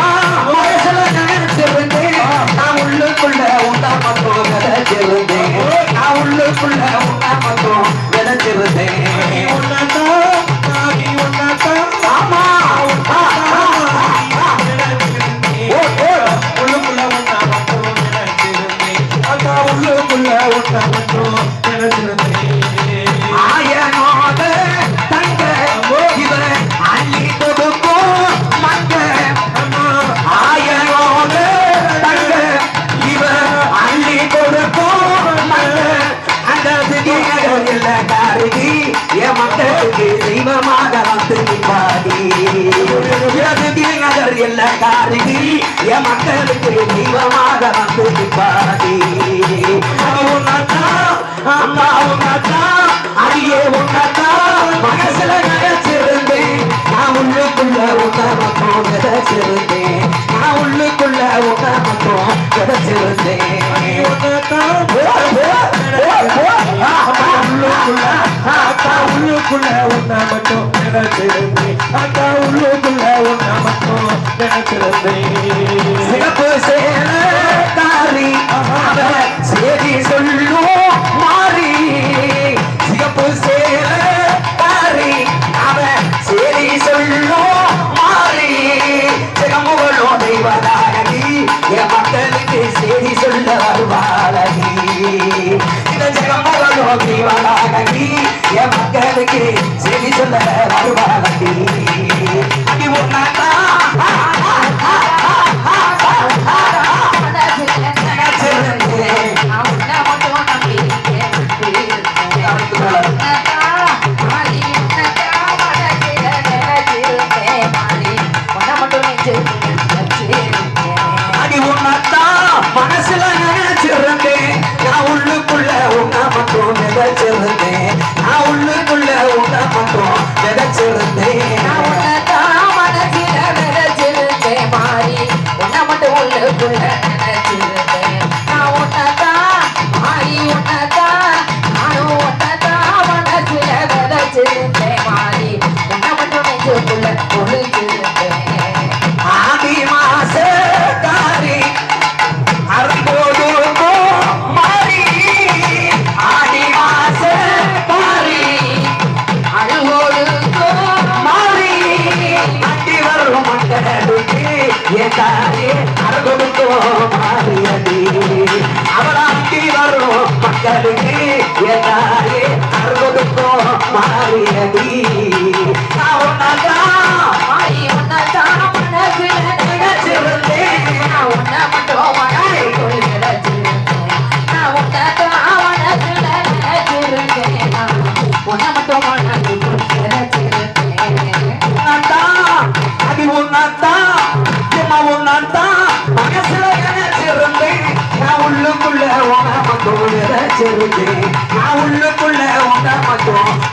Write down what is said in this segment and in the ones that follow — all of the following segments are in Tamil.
ho பாருதி என் மக்களுக்கு தெய்வமாக வந்து நிற்பாடி நகர் எல்ல காருதி என் மக்களுக்கு தெய்வமாக வந்து நிற்பாடி அம்மா உன்னதா அடியே உன்னதா மனசுல நினைச்சிருந்தேன். நான் உள்ளுக்குள்ள உன்னமக்கும் விதைச்சிருந்தேன். நான் உள்ளுக்குள்ள உன்னமக்கும் விதைச்சிருந்தேன். உள்ளுக்குள்ள அக்கா உள்ளுக்குள்ள ஒன்னா மட்டும் நினைச்சிருந்தேன் அக்கா உள்ளுக்குள்ள ஒன்னா மட்டும் நினைச்சிருந்தேன் நினைச்சிருந்தேன் நான் உள்ளுக்குள்ள உண்டா பண்றோம் நினைச்சிருந்தேன்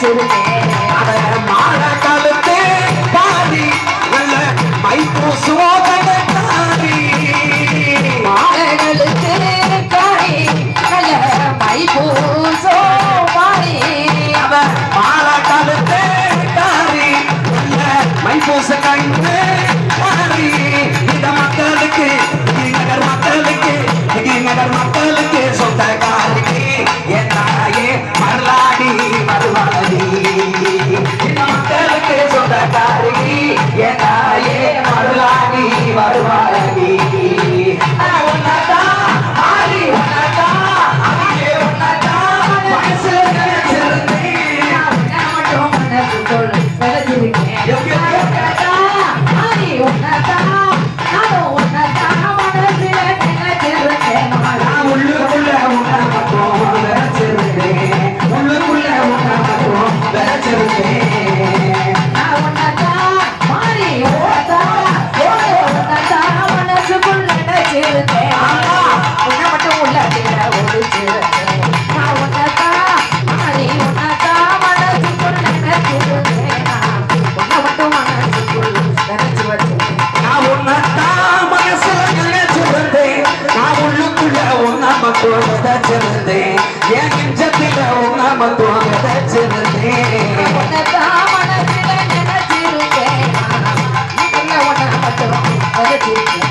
வச்சிருக்கேன் அதை மாற கழுத்து பாதி நல்ல மைப்பூ சோதனை காரி மாற கழுத்து காரி நல்ல மைப்பூ சோமாரி அவ மாற கழுத்து காரி நல்ல மைப்பூச கண்ணு உன்னை மட்டும் விதைச்சிருந்தேன் நினைச்சிருக்கேன். இதுக்குள்ள மட்டும்